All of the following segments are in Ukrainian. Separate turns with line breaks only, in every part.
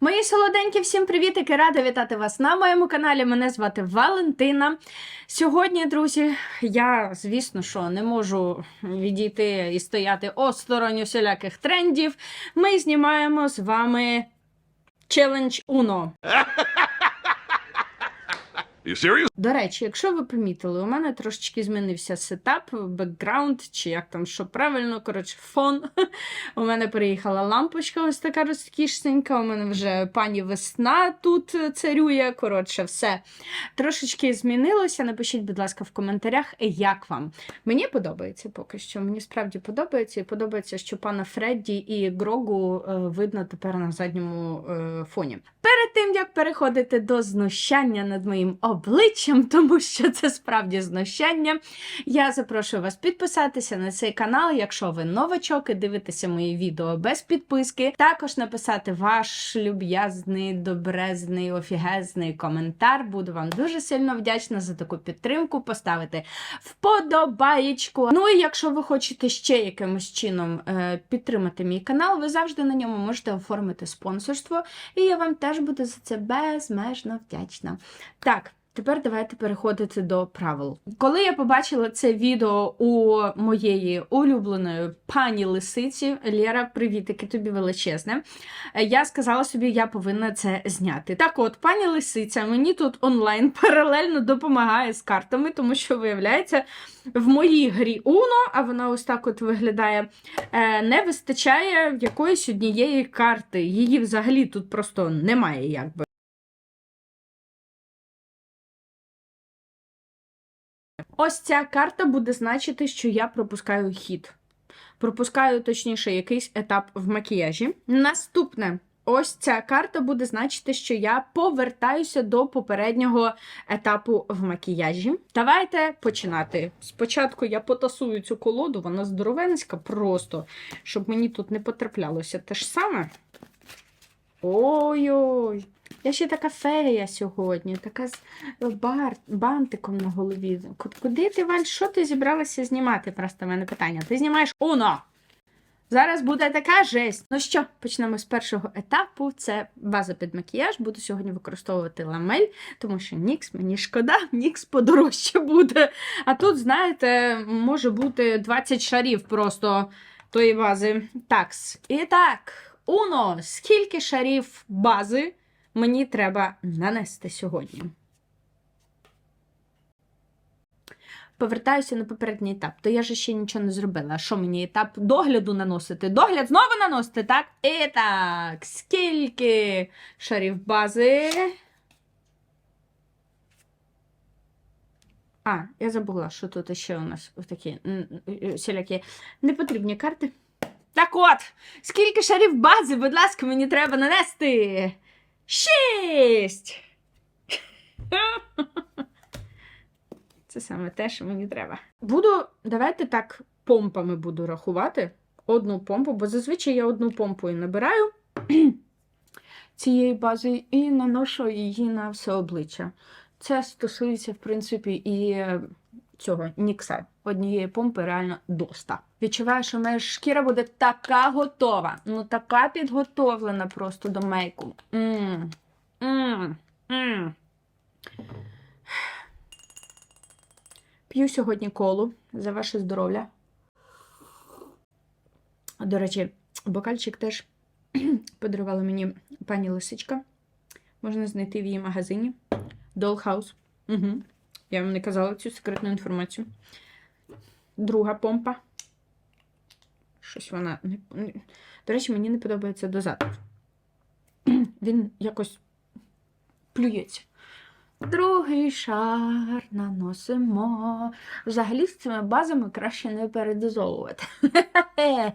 Мої солоденькі, всім привітики! Рада вітати вас на моєму каналі. Мене звати Валентина. Сьогодні, друзі, я, звісно, що не можу відійти і стояти осторонь усіляких трендів. Ми знімаємо з вами челендж Uno. До речі, якщо ви помітили, у мене трошечки змінився сетап, бекграунд, чи як там що правильно, коротше, фон. У мене переїхала лампочка, ось така розкішненька. У мене вже пані весна тут царює. Коротше, все трошечки змінилося. Напишіть, будь ласка, в коментарях, як вам. Мені подобається поки що. Мені справді подобається. І подобається, що пана Фредді і Грогу е, видно тепер на задньому е, фоні. Перед тим як переходити до знущання над моїм обличчям, тому що це справді знущання, я запрошую вас підписатися на цей канал, якщо ви новачок і дивитеся мої відео без підписки. Також написати ваш люб'язний, добрезний, офігезний коментар. Буду вам дуже сильно вдячна за таку підтримку. Поставити вподобаєчку. Ну і якщо ви хочете ще якимось чином е, підтримати мій канал, ви завжди на ньому можете оформити спонсорство. І я вам теж буду за це безмежно вдячна. Так. Тепер давайте переходити до правил. Коли я побачила це відео у моєї улюбленої пані лисиці, Лєра, привітики тобі величезне. е, Я сказала собі, я повинна це зняти. Так от, пані лисиця мені тут онлайн паралельно допомагає з картами, тому що виявляється, в моїй грі Uno, а вона ось так от виглядає, е, не вистачає якоїсь однієї карти. Її взагалі тут просто немає, якби. Ось ця карта буде значити, що я пропускаю хід. Пропускаю, точніше, якийсь етап в макіяжі. Наступне. Ось ця карта буде значити, що я повертаюся до попереднього етапу в макіяжі. Давайте починати. Спочатку я потасую цю колоду, вона здоровенська просто, щоб мені тут не потраплялося те ж саме. Ой-ой! Я ще така фея сьогодні, така з бар... бантиком на голові. Куди ти, Валь, що ти зібралася знімати? Просто в мене питання. Ти знімаєш Уно! Зараз буде така жесть. Ну що, почнемо з першого етапу. Це база під макіяж. Буду сьогодні використовувати ламель, тому що Нікс мені шкода, Нікс подорожче буде. А тут, знаєте, може бути 20 шарів просто тої бази. Такс. І так, Уно, скільки шарів бази мені треба нанести сьогодні? Повертаюся на попередній етап, то я же ще нічого не зробила. Що мені етап догляду наносити? Догляд знову наносити, так? І так, скільки шарів бази? А, я забула, що тут ще у нас такі м, всілякі непотрібні карти. Так от, скільки шарів бази, будь ласка, мені треба нанести? Шість! Це саме те, що мені треба. Буду, давайте так, помпами буду рахувати. Одну помпу, бо зазвичай я одну помпу і набираю цієї бази і наношу її на все обличчя. Це стосується, в принципі, і е, цього нікса. Однієї помпи реально доста. Відчуваю, що моя шкіра буде така готова. Ну, така підготовлена просто до мейку. М, м, м. П'ю сьогодні колу за ваше здоров'я. До речі, бокальчик теж подарувала мені пані Лисичка. Можна знайти в її магазині. Dollhouse. Угу. Я вам не казала цю секретну інформацію. Друга помпа. Щось вона. До речі, мені не подобається дозатор. Він якось плюється. Другий шар наносимо. Взагалі з цими базами краще не передозовувати.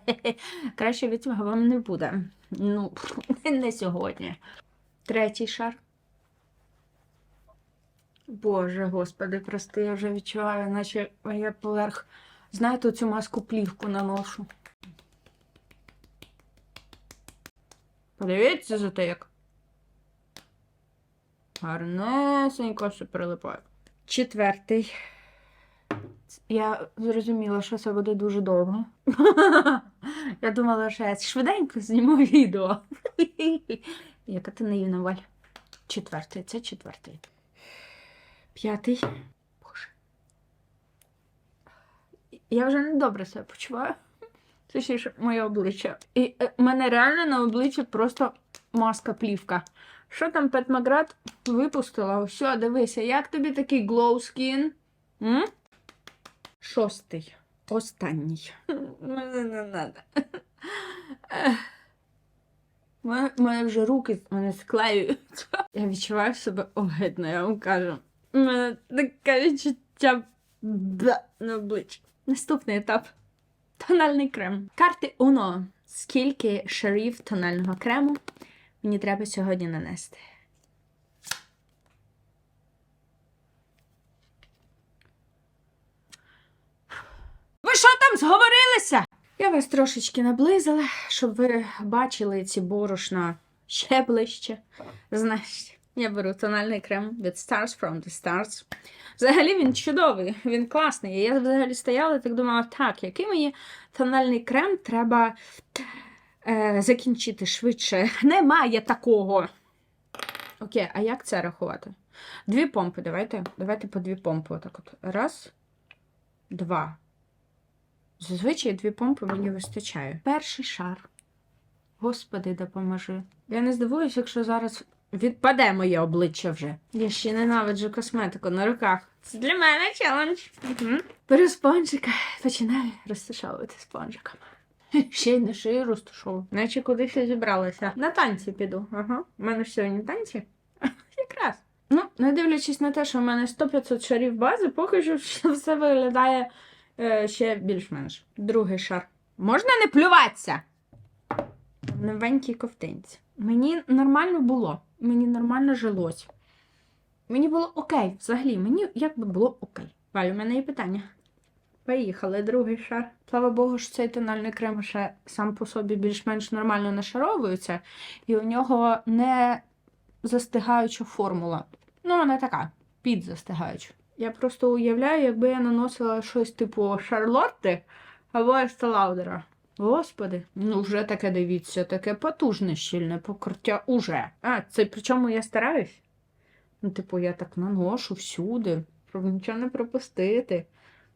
Краще від цього вам не буде. Ну, не сьогодні. Третій шар. Боже, господи, прости, я вже відчуваю, наче я поверх. Знаєте, цю маску плівку наношу. Подивіться за те, як гарнесенько все прилипає. Четвертий. Я зрозуміла, що це буде дуже довго. Я думала, що я швиденько зніму відео. Яка ти наївна, Валь. Четвертий, це четвертий. П'ятий. Боже. Я вже не добре себе почуваю. Точніше, моє обличчя. І е, в мене реально на обличчі просто маска плівка. Що там Пет Маград випустила? Все, дивися, як тобі такий glow skin? М? Шостий. Останній. Мене не треба. Мене, мене вже руки мене склеюються. Я відчуваю себе огидно, я вам кажу. У мене таке відчуття на обличчі. Наступний етап. Тональний крем. Карти Uno. Скільки шарів тонального крему мені треба сьогодні нанести? Ви що там зговорилися? Я вас трошечки наблизила, щоб ви бачили ці борошна ще ближче. Знаєш, я беру тональний крем від Stars from the Stars. Взагалі він чудовий, він класний. Я взагалі стояла і так думала, так, який мені тональний крем треба е, закінчити швидше. Немає такого. Окей, а як це рахувати? Дві помпи, давайте. Давайте по дві помпи. Отак от. Раз, два. Зазвичай дві помпи мені вистачає. Перший шар. Господи, допоможи. Я не здивуюсь, якщо зараз відпаде моє обличчя вже. Я ще ненавиджу косметику на руках. Це для мене челендж. Угу. Беру спонжика, починаю розташовувати спонжиком. Ще й на шию розташовую. Наче кудись зібралася. На танці піду. Ага. У мене ж сьогодні танці. Якраз. Ну, не дивлячись на те, що в мене 100-500 шарів бази, поки що все виглядає е, ще більш-менш. Другий шар. Можна не плюватися? Новенькій ковтинці. Мені нормально було. Мені нормально жилось. Мені було окей. Взагалі, мені якби було окей. Валю, у мене є питання. Поїхали, другий шар. Слава Богу, що цей тональний крем ще сам по собі більш-менш нормально нашаровується, і у нього не застигаюча формула. Ну, вона така, підзастигаюча. Я просто уявляю, якби я наносила щось типу Шарлотти або Естелаудера. Господи, ну вже таке дивіться, таке потужне щільне покриття уже. А, це причому я стараюсь. Ну, типу, я так наношу всюди, щоб нічого не пропустити.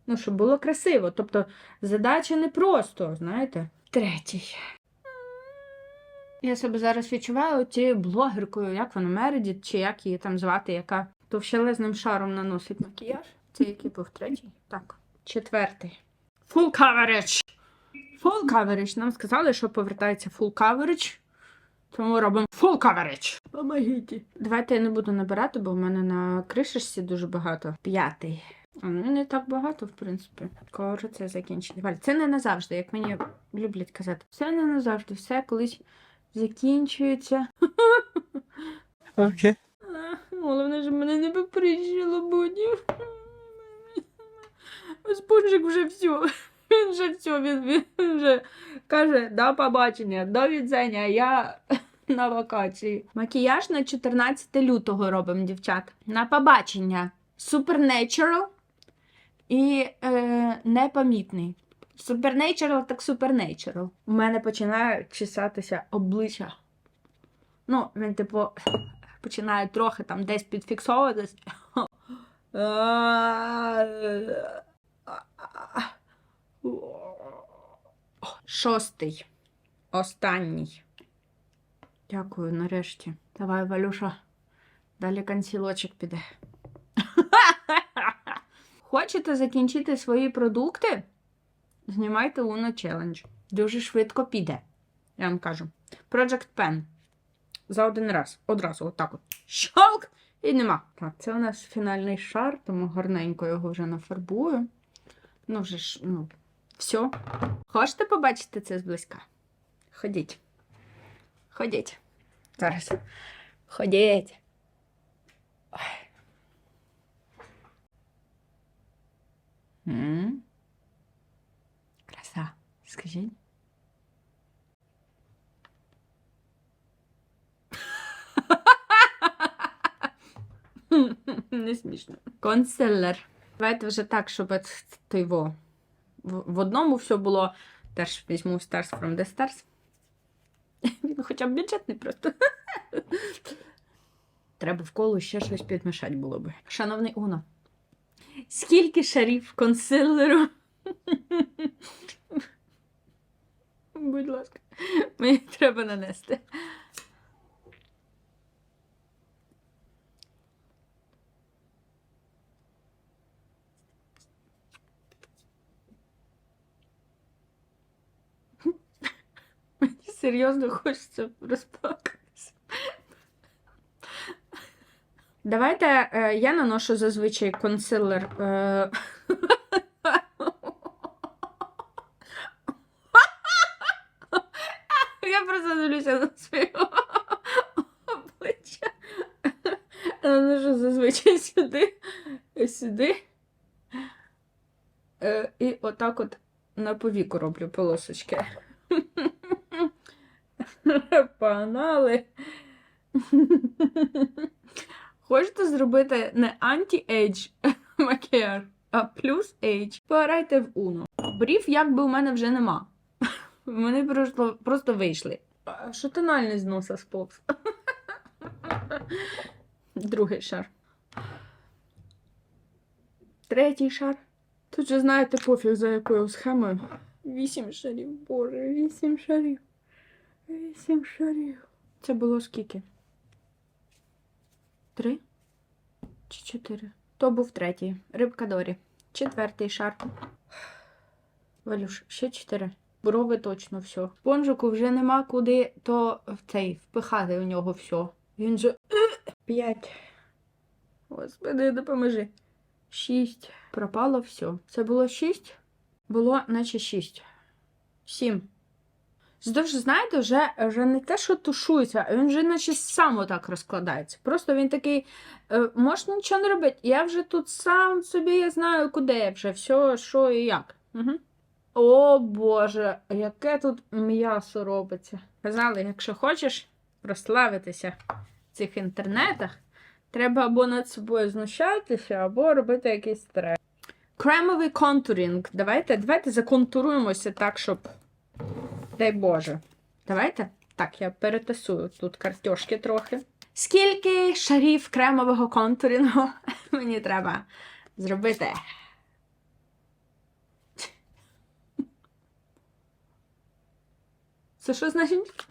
Ну, щоб було красиво. Тобто задача не просто, знаєте. Третій. Я себе зараз відчуваю тією блогеркою, як вона Мередіт, чи як її там звати, яка товщелезним шаром наносить макіяж. Це який був третій? Так. Четвертий. Full coverage. Full coverage. Нам сказали, що повертається full coverage. Тому робимо full coverage. Помогіть. Давайте я не буду набирати, бо в мене на кришечці дуже багато. П'ятий. Ну, не так багато, в принципі. Скоро це закінчити. Валь, це не назавжди, як мені люблять казати. Все не назавжди, все колись закінчується.
Окей.
А, Головне, щоб мене не поприщило будів. Спонжик вже все. Він вже все, він, він вже каже, до побачення, до відзення, я на вакації. Макіяж на 14 лютого робимо, дівчат. На побачення. Supernatural і е, непомітний. Supernatural так Supernatural. У мене починає чесатися обличчя. Ну, він, типу, починає трохи там десь підфіксовуватись. Шостий. Останній. Дякую, нарешті. Давай, Валюша. Далі консілочок піде. Хочете закінчити свої продукти? Знімайте Uno Challenge. Дуже швидко піде. Я вам кажу. Project Pen. За один раз. Одразу, отак от. Щолк! І нема. Так, це у нас фінальний шар, тому гарненько його вже нафарбую. Ну, вже ж, ну, все. Хочете побачити це зблизька? Ходіть. Ходіть. Зараз. Ходіть. Ой. М? Краса. Скажіть. Не смішно. Консилер. Давайте вже так, щоб от той во. В, одному все було. Теж візьму Stars from the Stars. Він хоча б бюджетний просто. Треба в коло ще щось підмішати було би. Шановний Уно, скільки шарів консилеру? Будь ласка, мені треба нанести. Мені серйозно хочеться розплакатися. Давайте е, я наношу зазвичай консилер. Е... Я просто дивлюся на своє обличчя. Наношу зазвичай сюди, сюди. Е, і отак от на повіку роблю полосочки. Погнали. Хочете зробити не анті-ейдж макіяж, а плюс ейдж? Пограйте в Uno. Брів якби у мене вже нема. Вони просто, просто вийшли. Що тональний з носа сповз? Другий шар. Третій шар. Тут же знаєте пофіг за якою схемою. Вісім шарів, боже, вісім шарів. Вісім шарів. Це було скільки? Три чи чотири? То був третій. Рибка Дорі. Четвертий шар. Валюш, ще чотири. Брови точно все. Спонжику вже нема куди то в цей впихати у нього все. Він же. П'ять. Господи, допоможи. Шість. Пропало все. Це було шість? Було наче шість. Сім. Здовж, знаєте, вже, вже не те, що тушується, а він вже наче сам отак розкладається. Просто він такий, е, можна нічого не робити. Я вже тут сам собі я знаю, куди я вже все, що і як. Угу. О Боже, яке тут м'ясо робиться. Казали, якщо хочеш прославитися в цих інтернетах, треба або над собою знущатися, або робити якийсь трек. Кремовий контурінг. Давайте, давайте законтуруємося так, щоб. Дай Боже. Давайте. Так, я перетасую тут картошки трохи. Скільки шарів кремового контурінгу мені треба зробити? Це що значить?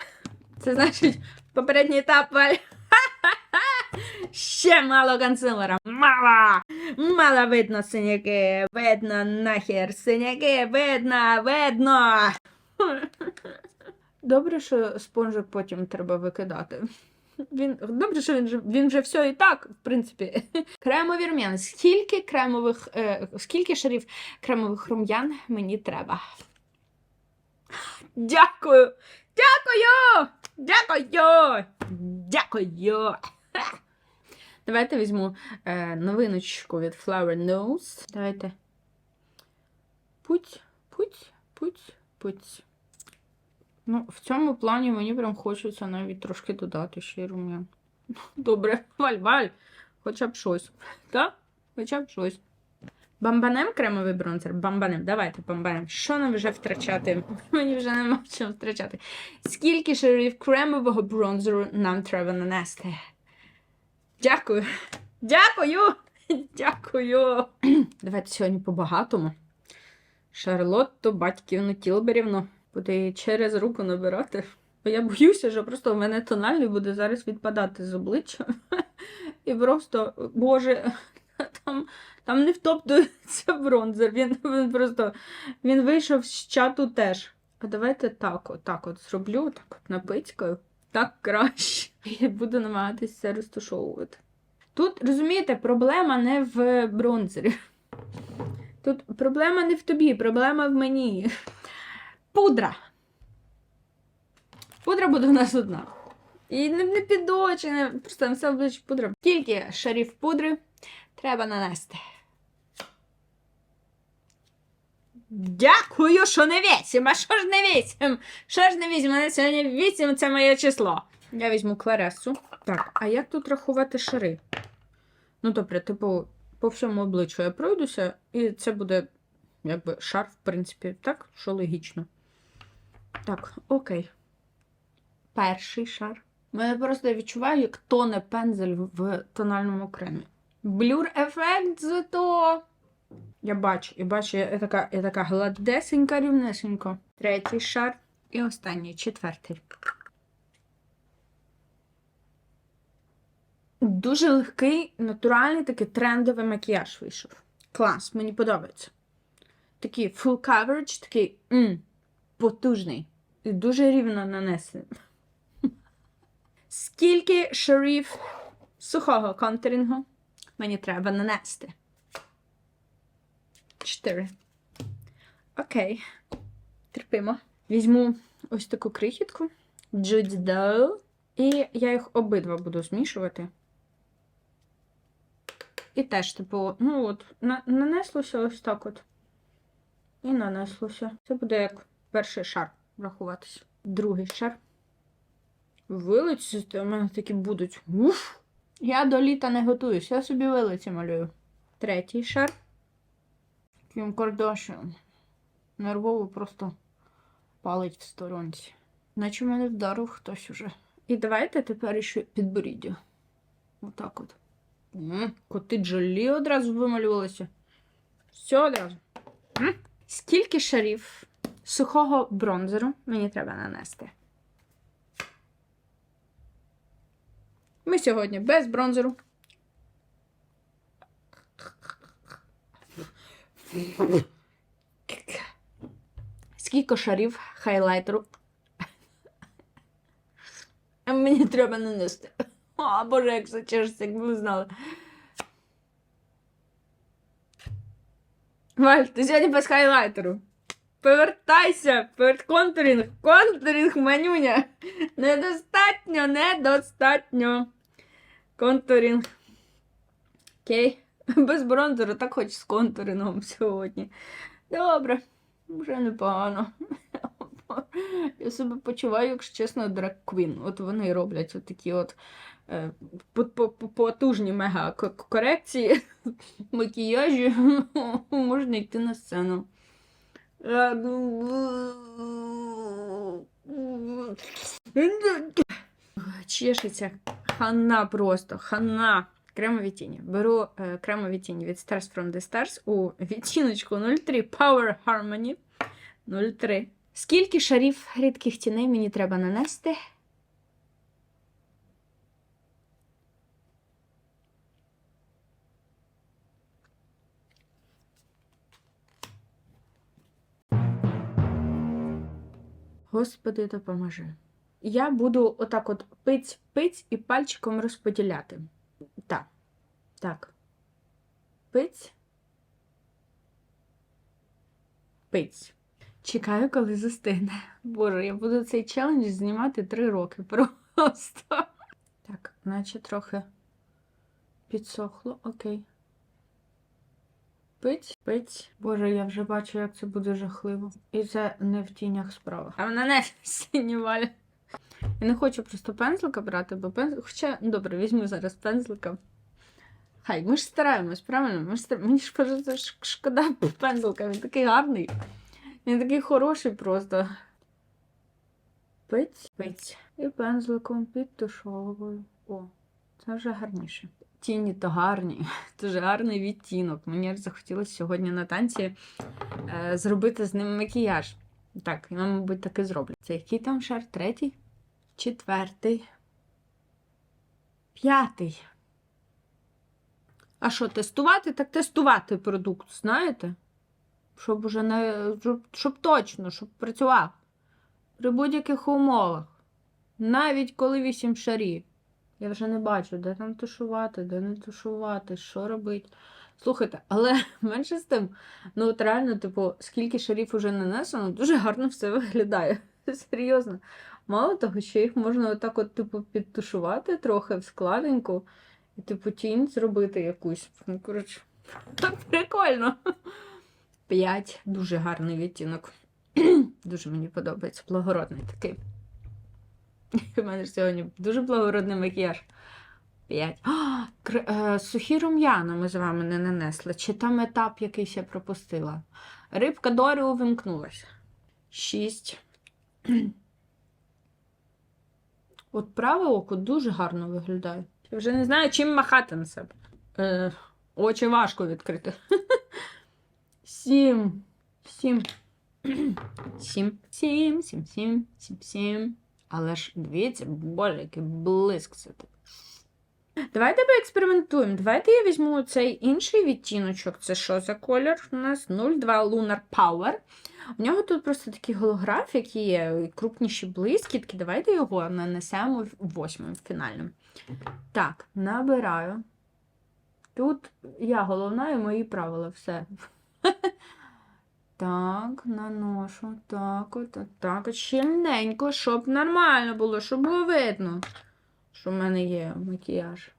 Це значить попередній етап Валь. Ще мало консилера. Мало! Мало видно синяки. Видно нахер синяки. Видно, видно. Добре, що спонжик потім треба викидати. Він, добре, що він, же- він вже все і так, в принципі. Кремові рум'яни. Скільки кремових, е, скільки шарів кремових рум'ян мені треба? Дякую! Дякую! Дякую! Дякую! Давайте візьму е, новиночку від Flower Nose. Давайте. Путь, путь, путь, путь. Ну, в цьому плані мені прям хочеться навіть трошки додати ще й рум'ян. Добре, валь, валь, хоча б щось. Так? Хоча б щось. Бамбанем кремовий бронзер? Бамбанем. Давайте бамбанем. Що нам вже втрачати? Мені вже нема чого втрачати. Скільки шарів кремового бронзеру нам треба нанести? Дякую. Дякую. Дякую. Давайте сьогодні по-багатому. Шарлотту, батьківну Тілберівну. Буде її через руку набирати. Бо я боюся, що просто в мене тональний буде зараз відпадати з обличчя. І просто, боже, там, там не втоптується бронзер. Він, він просто він вийшов з чату теж. А давайте так, отак от зроблю, так от напицькаю. Так краще. І буду намагатися це розташовувати. Тут, розумієте, проблема не в бронзері. Тут проблема не в тобі, проблема в мені. Пудра. Пудра буде у нас одна. І не, не під очі, не, просто все обличчя пудра. Тільки шарів пудри треба нанести. Дякую, що не вісім. А що ж не вісім? Що ж не вісім? Мене сьогодні вісім це моє число. Я візьму кларесу. Так, а як тут рахувати шари? Ну, добре, типу, по всьому обличчю я пройдуся, і це буде якби шар, в принципі, так, що логічно. Так, окей. Перший шар. Мене просто я відчуваю, як тоне пензель в тональному кремі. Блюр ефект зато. Я бачу, я бачу, я така, я така гладесенька, рівнесенька. Третій шар і останній, четвертий. Дуже легкий, натуральний, такий трендовий макіяж вийшов. Клас, мені подобається. Такий full coverage, такий м, потужний. І дуже рівно нанесений. Скільки шарів сухого контурингу мені треба нанести? Чотири. Окей. Терпимо. Візьму ось таку крихітку. Judy І я їх обидва буду змішувати. І теж, типу, ну от, на- нанеслося ось так от. І нанеслося. Це буде як перший шар рахуватися. Другий шар. Вилиці у мене такі будуть. Уф! Я до літа не готуюсь, я собі вилиці малюю. Третій шар. Кім Кардашіан. Нервово просто палить в сторонці. Наче мене вдарив хтось уже. І давайте тепер ще підборіддя. Отак от. Коти джолі одразу вималювалися. Все одразу. М? Скільки шарів сухого бронзеру мені треба нанести? Ми сьогодні без бронзеру. Скільки шарів хайлайтеру? Мені треба нанести. О, боже, як зачешся, якби ви знали. Валь, ти сьогодні без хайлайтеру. Повертайся, перед контурінг. Контурінг, манюня. Недостатньо, недостатньо. Контурінг. Окей. Без бронзеру, так хоч з контурингом сьогодні. Добре, вже непогано. Я себе почуваю, якщо чесно, драг квін. От вони роблять такі от потужні мега корекції макіяжі. Можна йти на сцену. Е, Чешеться хана просто, хана. Кремові тіні. Беру е, кремові тіні від Stars from the Stars у відтіночку 03 Power Harmony 03. Скільки шарів рідких тіней мені треба нанести? Господи, допоможи. Я буду отак от пиць-пиць і пальчиком розподіляти. Так. Так. Пиць. Пиць. Чекаю, коли застигне. Боже, я буду цей челендж знімати три роки просто. Так, наче трохи підсохло, окей. Пить, пить. Боже, я вже бачу, як це буде жахливо. І це не в тінях справа. А вона не сині валя. Я не хочу просто пензлика брати, бо пензл... Хоча, ну, добре, візьму зараз пензлика. Хай, ми ж стараємось, правильно? Ми ж стар... Мені ж просто шкода пензлика, він такий гарний. Він такий хороший просто. Пить, пить. І пензликом підтушовую. О, це вже гарніше. Тіні то гарні, дуже гарний відтінок. Мені захотілося сьогодні на танці е, зробити з ним макіяж. Так, я, мабуть, так і зроблю. Це який там шар? Третій? Четвертий. П'ятий. А що, тестувати? Так тестувати продукт, знаєте? Щоб уже не. Щоб, щоб точно, щоб працював. При будь-яких умовах. Навіть коли вісім шарів. Я вже не бачу, де там тушувати, де не тушувати, що робити. Слухайте, але менше з тим, ну от реально, типу, скільки шарів уже нанесено, дуже гарно все виглядає. Серйозно. Мало того, що їх можна отак, от, типу, підтушувати трохи в складеньку, і, типу, тінь зробити якусь. Ну, коротше, прикольно. П'ять. Дуже гарний відтінок. дуже мені подобається. Благородний такий. У мене ж сьогодні дуже благородний макіяж. П'ять. Е, сухі рум'яна ми з вами не нанесли. Чи там етап якийсь я пропустила? Рибка Дорі увімкнулася. Шість. От праве око дуже гарно виглядає. Я вже не знаю, чим махати на себе. Е, очі важко відкрити. Сім. Сім. Сім. Сім, сім, сім, сім, сім. Але ж дивіться, боже, який блиск це тут. Давайте поекспериментуємо. Давайте я візьму цей інший відтіночок. Це що за колір? У нас 02 Lunar Power. У нього тут просто такий голографік є, крупніші блискітки. Давайте його нанесемо восьмим фінальним. Так, набираю. Тут я головна і мої правила, все. Так, наношу. Так, от, так, от щільненько, щоб нормально було, щоб було видно, що в мене є макіяж.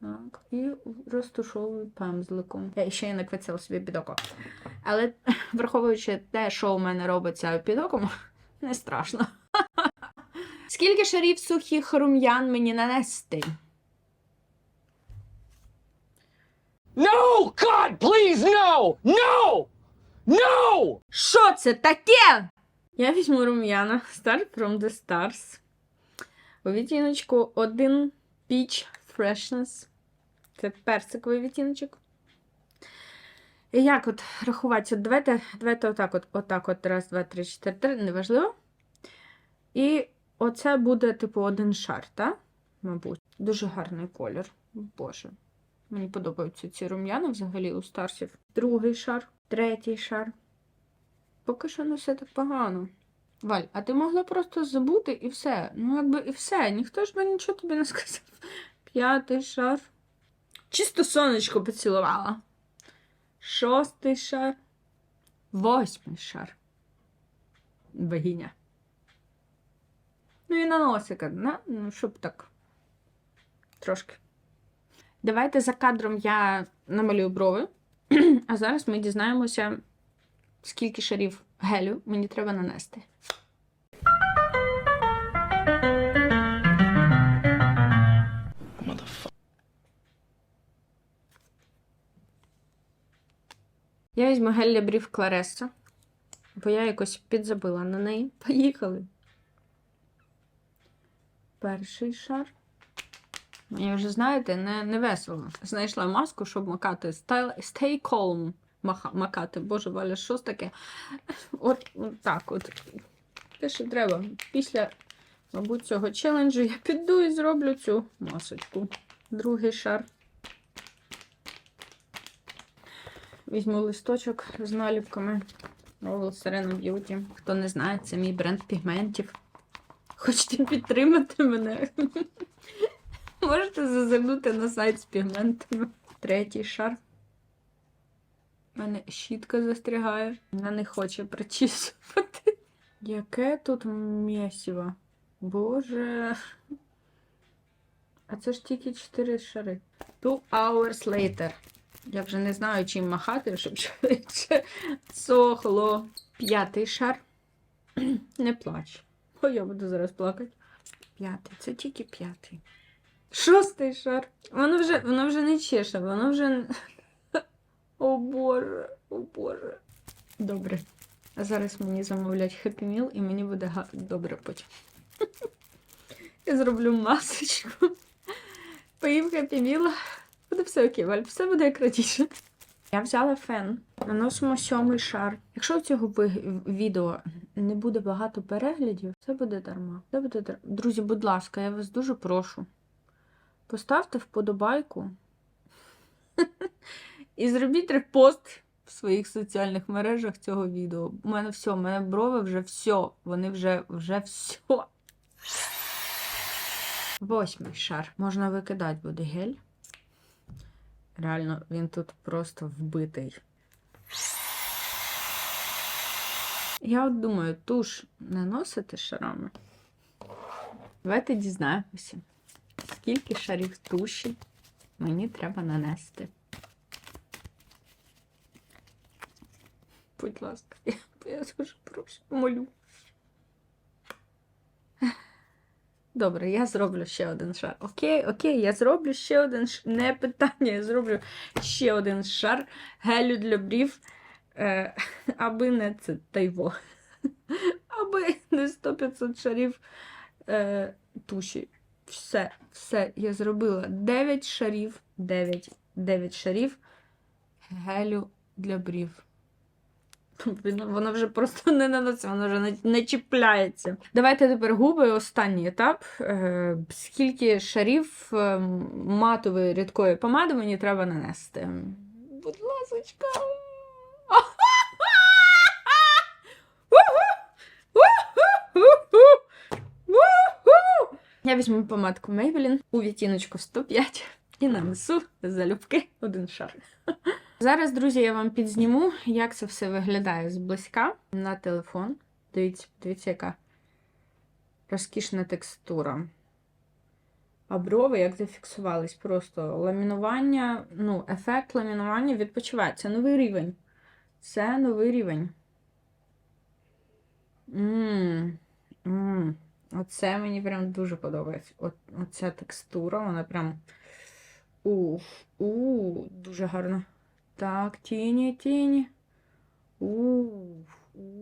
Так, і розтушовую пемзликом. Я ще й наквицяла собі під око. Але враховуючи те, що у мене робиться під оком, не страшно. Скільки шарів сухих рум'ян мені нанести?
No! God, please, no! No! No!
Що це таке? Я візьму рум'яна Start from the Stars. У відтіночку 1 Peach Freshness. Це персиковий відтіночок. І як от рахувати? От давайте, давайте отак от, отак от, раз, два, три, чотири, три, неважливо. І оце буде, типу, один шар, так? Мабуть. Дуже гарний колір. Боже. Мені подобаються ці рум'яна взагалі у старсів. Другий шар, третій шар. Поки що не все так погано. Валь, а ти могла просто забути і все. Ну, якби і все. Ніхто ж би нічого тобі не сказав. П'ятий шар. Чисто сонечко поцілувала. Шостий шар. Восьмий шар. Богиня. Ну і на носика, на? ну, щоб так. Трошки. Давайте за кадром я намалюю брови. А зараз ми дізнаємося, скільки шарів гелю мені треба нанести. Я візьму гель для брів Клареса, бо я якось підзабила на неї. Поїхали. Перший шар. Мені вже, знаєте, не, не весело. Знайшла маску, щоб макати. Stay calm макати. Боже, Валя, що ж таке? От, от так от. Те, що треба. Після, мабуть, цього челенджу я піду і зроблю цю масочку. Другий шар. Візьму листочок з наліпками. Serena Beauty. Хто не знає, це мій бренд пігментів. Хочете підтримати мене? Можете зазирнути на сайт з пігментами. Третій шар. У мене щітка застрягає. Вона не хоче прочісувати. Яке тут м'ясіво. Боже. А це ж тільки 4 шари. Two hours later. Я вже не знаю, чим махати, щоб швидше сохло. П'ятий шар. Не плач. О, я буду зараз плакати. П'ятий. Це тільки п'ятий. Шостий шар. Воно вже, воно вже не чеше, воно вже. О Боже, о Боже. Добре. А зараз мені замовлять Happy Meal і мені буде га- добре потім. Я зроблю масочку. Поїм Happy Meal. Буде все окей, Валь, все буде як раніше. Я взяла фен. Наносимо сьомий шар. Якщо у цього відео не буде багато переглядів, це буде дарма. Це буде дарма. Друзі, будь ласка, я вас дуже прошу. Поставте вподобайку і зробіть репост в своїх соціальних мережах цього відео. У мене все, у мене брови вже все. Вони вже, вже все. Восьмий шар. Можна викидати буде гель. Реально, він тут просто вбитий. Я от думаю, туш наносити шарами. Давайте дізнаємося, скільки шарів туші мені треба нанести. Будь ласка, я, я дуже прошу, молю. Добре, я зроблю ще один шар. Окей, окей, я зроблю ще один шар. Не питання, я зроблю ще один шар гелю для брів. Е, аби не це тайво. Аби не 100-500 шарів е, туші. Все, все, я зробила 9 шарів, 9, 9 шарів гелю для брів. Воно вже просто не наносить, воно вже не, не чіпляється. Давайте тепер губи, останній етап. Е, скільки шарів е, матової рідкої помади мені треба нанести? Будь ласочка. Я візьму помадку Maybelline у відтіночку 105 і нанесу залюбки один шар. Зараз, друзі, я вам підзніму, як це все виглядає зблизька на телефон. Дивіться, дивіться, яка розкішна текстура. А брови як зафіксувались. Просто ламінування, ну, ефект ламінування відпочиває. Це новий рівень. Це новий рівень. Мм. Мм. Оце мені прям дуже подобається. От, оця текстура, вона прям. Уф, у, дуже гарно. Так, тіні, тіні. Уф, у.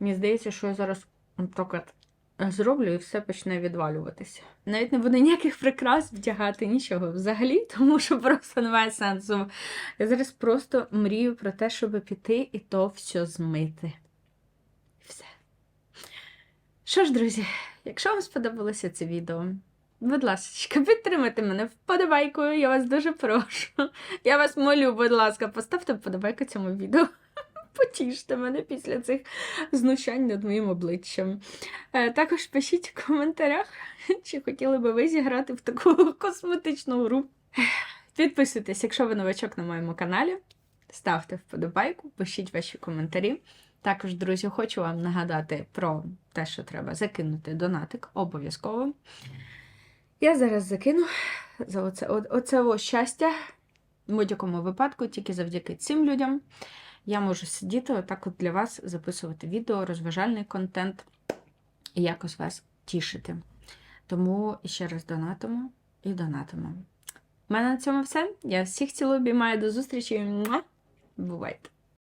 Мені здається, що я зараз так зроблю і все почне відвалюватися. Навіть не буде ніяких прикрас вдягати, нічого взагалі, тому що просто немає сенсу. Я зараз просто мрію про те, щоб піти і то все змити. Що ж, друзі, якщо вам сподобалося це відео, будь ласка, підтримайте мене вподобайкою, я вас дуже прошу. Я вас молю, будь ласка, поставте вподобайку цьому відео. Потіште мене після цих знущань над моїм обличчям. Е, Також пишіть в коментарях, чи хотіли би ви зіграти в таку косметичну гру. Підписуйтесь, якщо ви новачок на моєму каналі. Ставте вподобайку, пишіть ваші коментарі. Також, друзі, хочу вам нагадати про те, що треба закинути донатик обов'язково. Я зараз закину за оце, оце о щастя. В будь-якому випадку, тільки завдяки цим людям я можу сидіти отак от для вас, записувати відео, розважальний контент і якось вас тішити. Тому ще раз донатимо і донатимо. У мене на цьому все. Я всіх цілую, обіймаю до зустрічі. Бувайте!